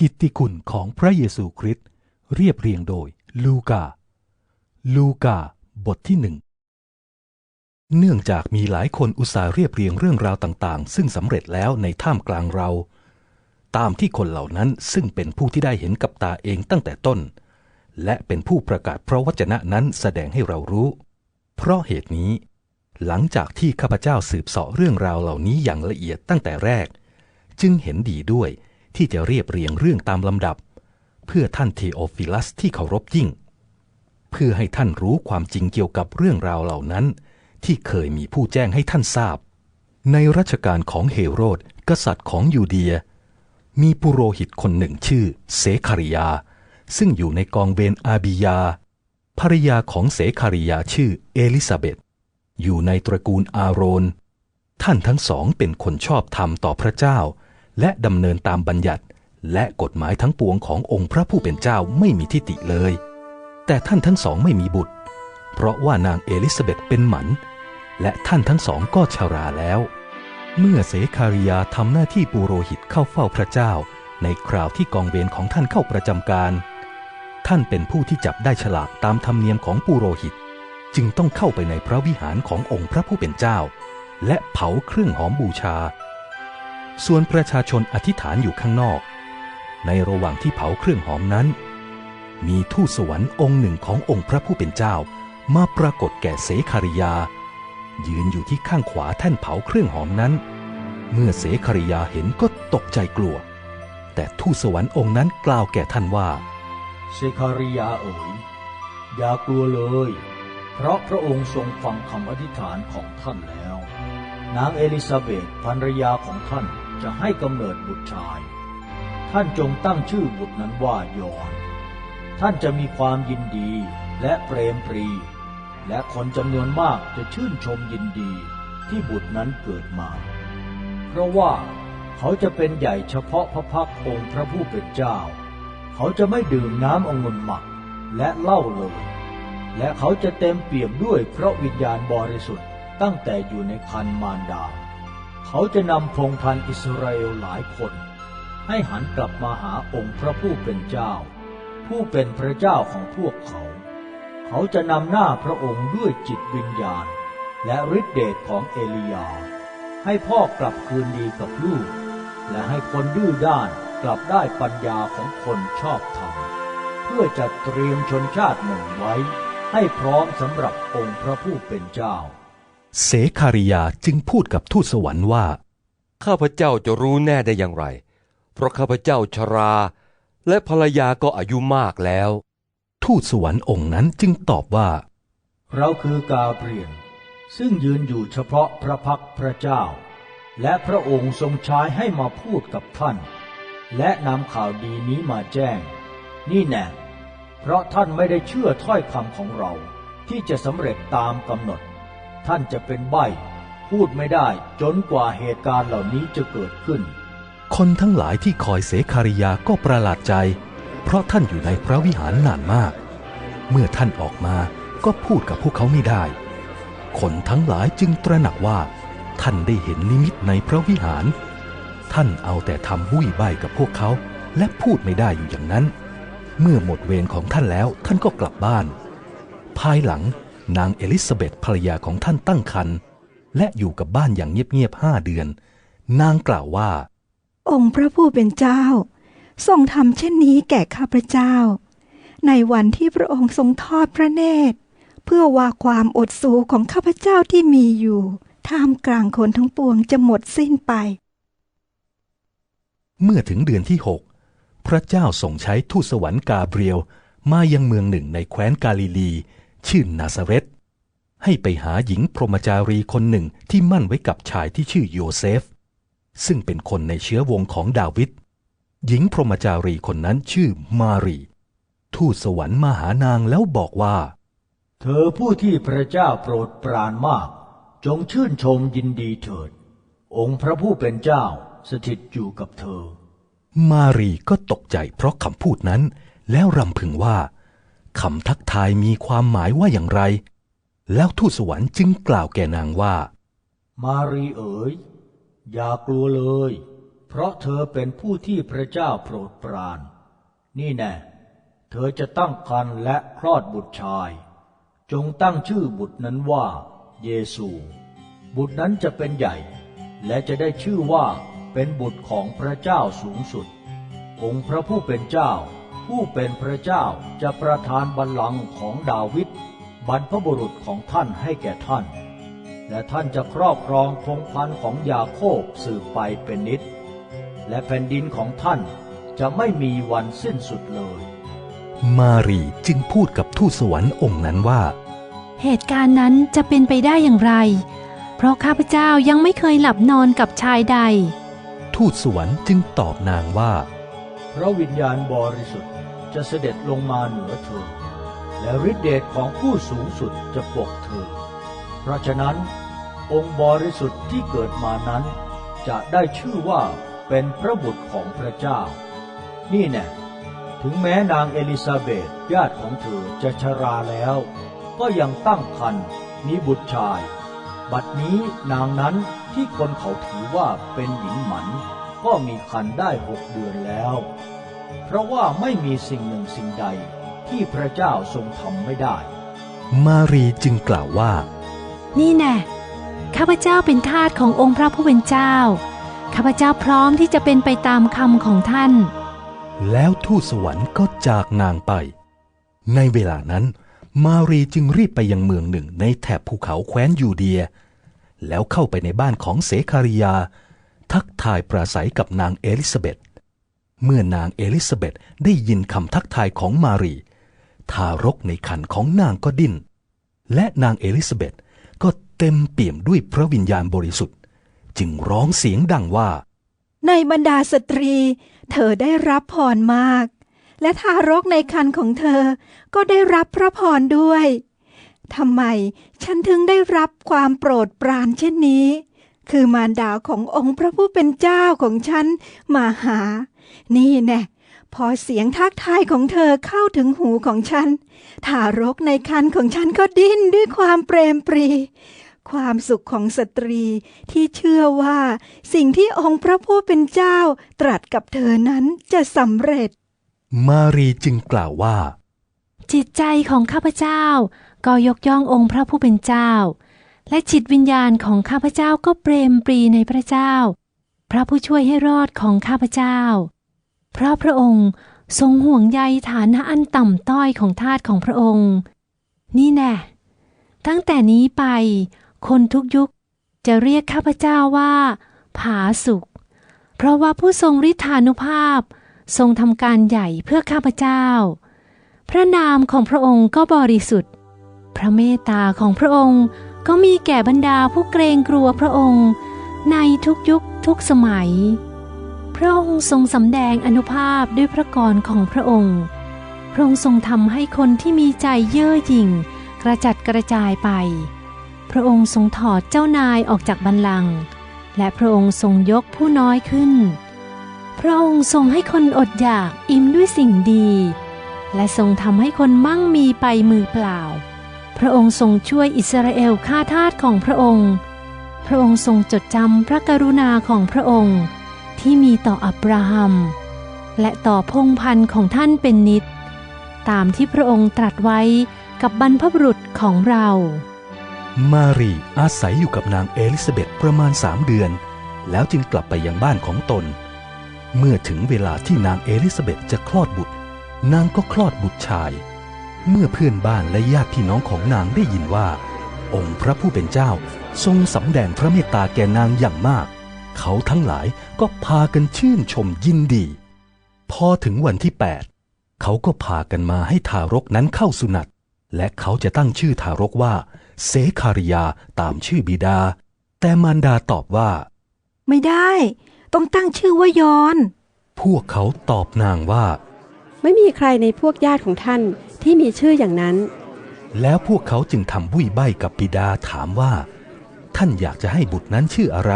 กิตติคุณของพระเยซูคริสต์เรียบเรียงโดย ลูกา ลูกา บทที่หนึ่ง เนื่องจากมีหลายคนอุตส่าห์เรียบเรียงเรื่องราวต่างๆ ซึ่งสำเร็จแล้วในท่ามกลางเรา ตามที่คนเหล่านั้นซึ่งเป็นผู้ที่ได้เห็นกับตาเองตั้งแต่ต้น และเป็นผู้ประกาศพระวจนะนั้นแสดงให้เรารู้ เพราะเหตุนี้ หลังจากที่ข้าพเจ้าสืบเสาะเรื่องราวเหล่านี้อย่างละเอียดตั้งแต่แรก จึงเห็นดีด้วย ที่จะเรียบเรียงเรื่องตามลำดับ เพื่อท่านเทโอฟิลัสที่เคารพยิ่ง เพื่อให้ท่านรู้ความจริงเกี่ยวกับเรื่องราวเหล่านั้น ที่เคยมีผู้แจ้งให้ท่านทราบ ในรัชกาลของเฮโรดกษัตริย์ของยูเดีย มีปุโรหิตคนหนึ่งชื่อเสคาริยา ซึ่งอยู่ในกองเวรอาบิยาภรรยาของเสคาริยาชื่อเอลิซาเบธอยู่ในตระกูลอาโรน ท่านทั้งสองเป็นคนชอบธรรมต่อพระเจ้า และดำเนินตามบัญญัติ และกฎหมายทั้งปวงขององค์พระผู้เป็นเจ้าไม่มีทิฏฐิเลย แต่ท่านทั้งสองไม่มีบุตร เพราะว่านางเอลิซาเบธเป็นหมัน และท่านทั้งสองก็ชาราแล้ว เมื่อเสคาริยาทำหน้าที่ปุโรหิตเข้าเฝ้าพระเจ้า ในคราวที่กองเวรของท่านเข้าประจำการ ท่านเป็นผู้ที่จับได้ฉลากตามธรรมเนียมของปุโรหิต จึงต้องเข้าไปในพระวิหารขององค์พระผู้เป็นเจ้า และเผาเครื่องหอมบูชา ส่วนประชาชนอธิษฐานอยู่ข้างนอก ในระหว่างที่เผาเครื่องหอมนั้น มีทูตสวรรค์องค์หนึ่งขององค์พระผู้เป็นเจ้า มาปรากฏแก่เสคาริยา ยืนอยู่ที่ข้างขวาแท่นเผาเครื่องหอมนั้น เมื่อเสคาริยาเห็นก็ตกใจกลัว แต่ทูตสวรรค์องค์นั้นกล่าวแก่ท่านว่าเซคาริยาเอ๋ยอย่ากลัวเลย เพราะพระองค์ทรงฟังคำอธิษฐานของท่านแล้ว นางเอลิซาเบธภรรยาของท่าน จะให้กำเนิดบุตรชาย ท่านจงตั้งชื่อบุตรนั้นว่ายอน ท่านจะมีความยินดีและเปรมปรี และคนจำนวนมากจะชื่นชมยินดีที่บุตรนั้นเกิดมา เพราะว่าเขาจะเป็นใหญ่เฉพาะพระพักตร์องค์พระผู้เป็นเจ้า เขาจะไม่ดื่มน้ำองุ่นหมักและเหล้าเลย และเขาจะเต็มเปี่ยมด้วยพระวิญญาณบริสุทธิ์ตั้งแต่อยู่ในคันมารดา เขาจะนำพงพันธ์อิสราเอลหลายคน ให้หันกลับมาหาองค์พระผู้เป็นเจ้า ผู้เป็นพระเจ้าของพวกเขา เขาจะนำหน้าพระองค์ด้วยจิตวิญญาณ และฤทธิเดชของเอลียา ให้พ่อกลับคืนดีกับลูก และให้คนดื้อด้านกลับได้ปัญญาของคนชอบธรรม เพื่อจะเตรียมชนชาติหนึ่งไว้ ให้พร้อมสำหรับองค์พระผู้เป็นเจ้า เสคาริยาจึงพูดกับทูตสวรรค์ว่า ข้าพเจ้าจะรู้แน่ได้อย่างไร เพราะข้าพเจ้าชรา และภรรยาก็อายุมากแล้ว ทูตสวรรค์องค์นั้นจึงตอบว่า เราคือกาเบรียน ซึ่งยืนอยู่เฉพาะพระพักตร์พระเจ้า และพระองค์ทรงใช้ให้มาพูดกับท่าน และนำข่าวดีนี้มาแจ้ง นี่แน่เพราะท่านไม่ได้เชื่อถ้อยคำของเราที่จะสำเร็จตามกำหนด ท่านจะเป็นใบพูดไม่ได้จนกว่าเหตุการณ์เหล่านี้จะเกิดขึ้น คนทั้งหลายที่คอยเสคาริยาก็ประหลาดใจ เพราะท่านอยู่ในพระวิหารนานมาก เมื่อท่านออกมาก็พูดกับพวกเขาไม่ได้ คนทั้งหลายจึงตระหนักว่า ท่านได้เห็นนิมิตในพระวิหาร ท่านเอาแต่ทำบุ้ยใบกับพวกเขา และพูดไม่ได้อยู่อย่างนั้น เมื่อหมดเวรของท่านแล้วท่านก็กลับบ้าน ภายหลัง นางเอลิซาเบธภรรยาของท่านตั้งครรภ์และอยู่กับบ้านอย่างเงียบๆห้าเดือน นางกล่าวว่า องค์พระผู้เป็นเจ้า ทรงทำเช่นนี้แก่ข้าพเจ้า ในวันที่พระองค์ทรงทอดพระเนตร เพื่อว่าความอดสูของข้าพเจ้าที่มีอยู่ ท่ามกลางคนทั้งปวงจะหมดสิ้นไป เมื่อถึงเดือนที่หกพระเจ้าส่งใช้ทูตสวรรค์กาเบรียลมายังเมืองหนึ่งในแคว้นกาลิลี ชื่อนาซาเรตให้ไปหาหญิงพรหมจารีคนหนึ่งที่มั่นไว้กับชายที่ชื่อโยเซฟ ซึ่งเป็นคนในเชื้อวงของดาวิดหญิงพรหมจารีคนนั้นชื่อมารีทูตสวรรค์มาหานางแล้วบอกว่า เธอผู้ที่พระเจ้าโปรดปรานมาก จงชื่นชมยินดีเถิด องค์พระผู้เป็นเจ้าสถิตอยู่กับเธอ มารีก็ตกใจเพราะคำพูดนั้น แล้วรำพึงว่า คำทักทายมีความหมายว่าอย่างไร แล้วทูตสวรรค์จึงกล่าวแก่นางว่า มารีเอ๋ย อย่ากลัวเลยเพเพราะเธอเป็นผู้ที่พระเจ้าโปรดปราน นี่แน่เธอจะตั้งครรภ์และคลอดบุตรชาย จงตั้งชื่อบุตรนั้นว่า เยซู บุตรนั้นจะเป็นใหญ่ และจะได้ชื่อว่าเป็นบุตรของพระเจ้าสูงสุด องค์พระผู้เป็นเจ้า ผู้เป็นพระเจ้าจะประทานบัลลังก์ของดาวิดบรรพบุรุษของท่านให้แก่ท่าน และท่านจะครอบครองพงศ์พันธุ์ของยาโคบสืบไปเป็นนิด และแผ่นดินของท่านจะไม่มีวันสิ้นสุดเลย มารีจึงพูดกับทูตสวรรค์องค์นั้นว่า เหตุการณ์นั้นจะเป็นไปได้อย่างไร เพราะข้าพเจ้ายังไม่เคยหลับนอนกับชายใด ทูตสวรรค์จึงตอบนางว่า พระวิญญาณบริสุทธิ์ จะเสด็จลงมาเหนือเธอ และฤทธิเดชของผู้สูงสุดจะปกเธอ เพราะฉะนั้นองค์บริสุทธิ์ที่เกิดมานั้น จะได้ชื่อว่าเป็นพระบุตรของพระเจ้า นี่แน่ถึงแม้นางเอลิซาเบธญาติของเธอจะชราแล้ว ก็ยังตั้งครรภ์มีบุตรชาย บัดนี้นางนั้นที่คนเขาถือว่าเป็นหญิงหมัน ก็มีคันได้หกเดือนแล้ว เพราะว่าไม่มีสิ่งหนึ่งสิ่งใดที่พระเจ้าทรงทำไม่ได้ มารีจึงกล่าวว่า นี่แน่ข้าพเจ้าเป็นทาสขององค์พระผู้เป็นเจ้า ข้าพเจ้าพร้อมที่จะเป็นไปตามคำของท่าน แล้วทูตสวรรค์ก็จากนางไป ในเวลานั้น มารีจึงรีบไปยังเมืองหนึ่งในแถบภูเขาแคว้นยูเดีย แล้วเข้าไปในบ้านของเสคาริยา ทักทายปราศัยกับนางเอลิซาเบธ เมื่อนางเอลิซาเบธได้ยินคำทักทายของมารี ทารกในคันของนางก็ดิ้น และนางเอลิซาเบธก็เต็มเปี่ยมด้วยพระวิญญาณบริสุทธิ์ จึงร้องเสียงดังว่า ในบรรดาสตรี เธอได้รับพรมาก และทารกในครรภ์ของเธอก็ได้รับพระพรด้วยทำไมฉันถึงได้รับความโปรดปรานเช่นนี้ คือมารดาขององค์พระผู้เป็นเจ้าของฉันมาหา นี่แน่พอเสียงทักทายของเธอเข้าถึงหูของฉัน ทารกในครรภ์ของฉันก็ดิ้นด้วยความเปรมปรี ความสุขของสตรีที่เชื่อว่าสิ่งที่องค์พระผู้เป็นเจ้าตรัสกับเธอนั้นจะสำเร็จ มารีจึงกล่าวว่า จิตใจของข้าพเจ้าก็ยกย่ององค์พระผู้เป็นเจ้า และจิตวิญญาณของข้าพเจ้าก็เปรมปรีในพระเจ้า พระผู้ช่วยให้รอดของข้าพเจ้า เพราะพระองค์ทรงห่วงใยฐานะอันต่ำต้อยของทาสของพระองค์ นี่แน่ ตั้งแต่นี้ไป คนทุกยุคจะเรียกข้าพเจ้าว่า ผาสุกเพราะว่าผู้ทรงฤทธานุภาพ ทรงทำการใหญ่เพื่อข้าพเจ้า พระนามของพระองค์ก็บริสุทธิ์ พระเมตตาของพระองค์ก็มีแก่บรรดาผู้เกรงกลัวพระองค์ ในทุกยุคทุกสมัย พระองค์ทรงสำแดงอนุภาพด้วยพระกรของพระองค์ พระองค์ทรงทำให้คนที่มีใจเย่อหยิ่ง กระจัดกระจายไป พระองค์ทรงถอดเจ้านายออกจากบัลลังก์และพระองค์ทรงยกผู้น้อยขึ้น พระองค์ทรงให้คนอดอยากอิ่มด้วยสิ่งดี และทรงทำให้คนมั่งมีไปมือเปล่า พระองค์ทรงช่วยอิสราเอลฆ่าทาสของพระองค์ พระองค์ทรงจดจำพระกรุณาของพระองค์ ที่มีต่ออับราฮัม และต่อพงพันธ์ของท่านเป็นนิด ตามที่พระองค์ตรัสไว้กับบรรพบุรุษของเรา มารีอาศัยอยู่กับนางเอลิซาเบธประมาณสามเดือน แล้วจึงกลับไปยังบ้านของตน เมื่อถึงเวลาที่นางเอลิซาเบธจะคลอดบุตร นางก็คลอดบุตรชาย เมื่อเพื่อนบ้านและญาติพี่น้องของนางได้ยินว่า องค์พระผู้เป็นเจ้าทรงสำแดงพระเมตตาแก่นางอย่างมาก เขาทั้งหลายก็พากันชื่นชมยินดี พอถึงวันที่ 8 เขาก็พากันมาให้ทารกนั้นเข้าสุนัตและเขาจะตั้งชื่อทารกว่าเซคาริยาตามชื่อบิดา แต่มารดาตอบว่า ไม่ได้ ต้องตั้งชื่อว่ายอน พวกเขาตอบนางว่า ไม่มีใครในพวกญาติของท่านที่มีชื่ออย่างนั้น แล้วพวกเขาจึงทำบุยใบกับบิดาถามว่า ท่านอยากจะให้บุตรนั้นชื่ออะไร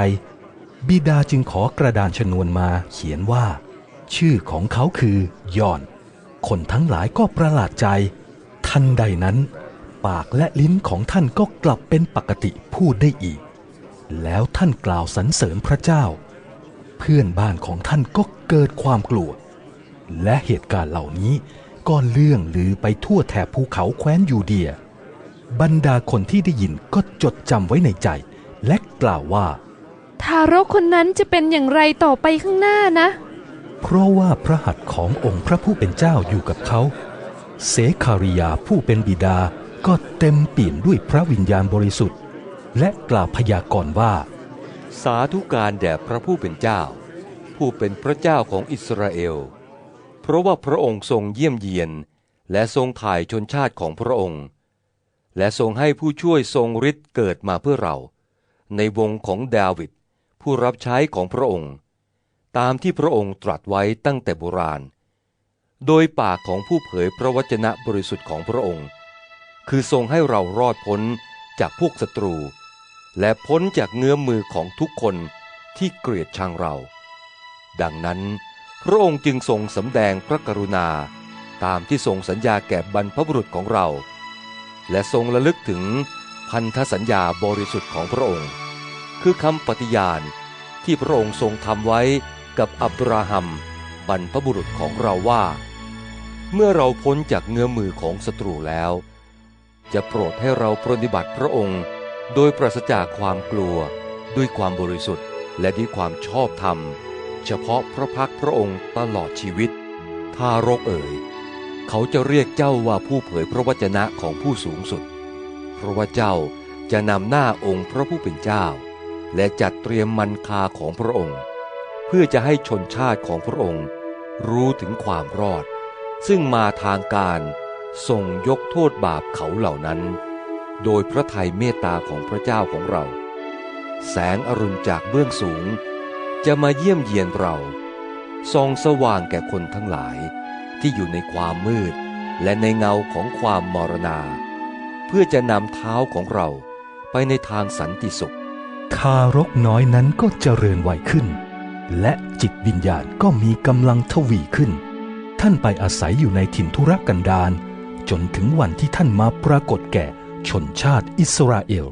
บิดาจึงขอกระดานชนวนมาเขียนว่า ชื่อของเขาคือยอน คนทั้งหลายก็ประหลาดใจ ทันใดนั้น ปากและลิ้นของท่านก็กลับเป็นปกติพูดได้อีก แล้วท่านกล่าวสรรเสริญพระเจ้า เพื่อนบ้านของท่านก็เกิดความกลัว และเหตุการณ์เหล่านี้ก็เลื่องลือไปทั่วแถบภูเขาแคว้นยูเดีย บรรดาคนที่ได้ยินก็จดจำไว้ในใจ และกล่าวว่า ทารกคนนั้นจะเป็นอย่างไรต่อไปข้างหน้านะ เพราะว่าพระหัตถ์ขององค์พระผู้เป็นเจ้าอยู่กับเขา เสคาริยาผู้เป็นบิดาก็เต็มเปี่ยมด้วยพระวิญญาณบริสุทธิ์ และกล่าวพยากรณ์ว่า สาธุการแด่พระผู้เป็นเจ้า ผู้เป็นพระเจ้าของอิสราเอล เพราะว่าพระองค์ทรงเยี่ยมเยียน และทรงถ่ายชนชาติของพระองค์ และทรงให้ผู้ช่วยทรงฤทธิ์เกิดมาเพื่อเรา ในวงของดาวิด ผู้รับใช้ของพระองค์ ตามที่พระองค์ตรัสไว้ตั้งแต่โบราณ โดยปากของผู้เผยพระวจนะบริสุทธิ์ของพระองค์ คือทรงให้เรารอดพ้นจากพวกศัตรู และพ้นจากเงื้อมมือของทุกคนที่เกลียดชังเรา ดังนั้นพระองค์จึงทรงสำแดงพระกรุณาตามที่ทรงสัญญาแก่บรรพบุรุษของเรา และทรงระลึกถึงพันธสัญญาบริสุทธิ์ของพระองค์ คือคำปฏิญาณที่พระองค์ทรงทำไว้กับอับราฮัมบรรพบุรุษของเราว่า เมื่อเราพ้นจากเงื้อมือของศัตรูแล้ว จะโปรดให้เราปฏิบัติพระองค์ โดยปราศจากความกลัว ด้วยความบริสุทธิ์ และด้วยความชอบธรรม เฉพาะพระพักพระองค์ตลอดชีวิต ทารกเอ๋ยเขาจะเรียกเจ้าว่าผู้เผยพระวจนะของผู้สูงสุด เพราะว่าเจ้าจะนำหน้าองค์พระผู้เป็นเจ้า และจัดเตรียมมันคาของพระองค์ เพื่อจะให้ชนชาติของพระองค์ รู้ถึงความรอด ซึ่งมาทางการทรงยกโทษบาปเขาเหล่านั้น โดยพระทัยเมตตาของพระเจ้าของเรา แสงอรุณจากเบื้องสูง จะมาเยี่ยมเยียนเราส่องสว่างแก่คนทั้งหลายที่อยู่ในความมืด และในเงาของความมรณา เพื่อจะนำเท้าของเราไปในทางสันติสุข ทารกน้อยนั้นก็เจริญวัยขึ้น และจิตวิญญาณก็มีกำลังทวีขึ้น ท่านไปอาศัยอยู่ในถิ่นทุรกันดารจนถึงวันที่ท่านมาปรากฏแก่ชนชาติอิสราเอล